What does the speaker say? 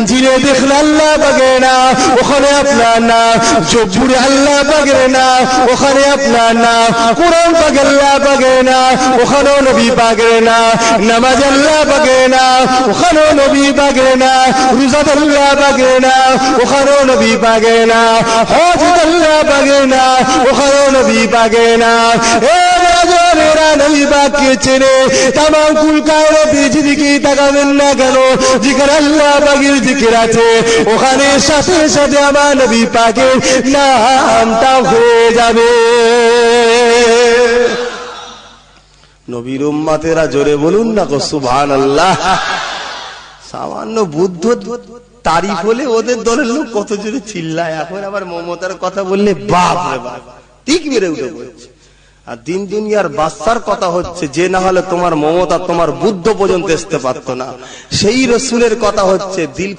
ইঞ্জিনে দেখলে আল্লাহ বাগে না, ওখানে আপনার না, জব্বুরে আল্লাহ বাগে না, ওখানে আপনার না, কোরআন পাকে আল্লাহ বাগে না, ওখানেও নবী বাগে না, নামাজ আল্লাহ বাগে না, ওখানেও নবী বাগে না, রোজা আল্লাহ বাগে না, ওখানেও নবী বাগে না, হজ আল্লাহ বাগে না, ওখানেও নবী বাগে না। এ কুল তাকাবেন না কেন? যেখানে আল্লাহ জিকির আছে। ওখানে সাথে সাথে আমার নবী পাকের নামটা হয়ে যাবে। নবীর জোরে বলুন না আল্লাহ সামান্য বুদ্ধ তারিফ হলে ওদের দলের লোক কত জোরে চিল্লায়। এখন আবার মমতার কথা বললে বাপ বাপ, ঠিক বেড়ে উঠে পড়ছে। আর দিন দুনিয়ার বাচ্চার কথা হচ্ছে, যে না হলে তোমার মমতা তোমার বুদ্ধ পর্যন্ত আসতে পারতো না। সেই রসুলের কথা হচ্ছে, দিল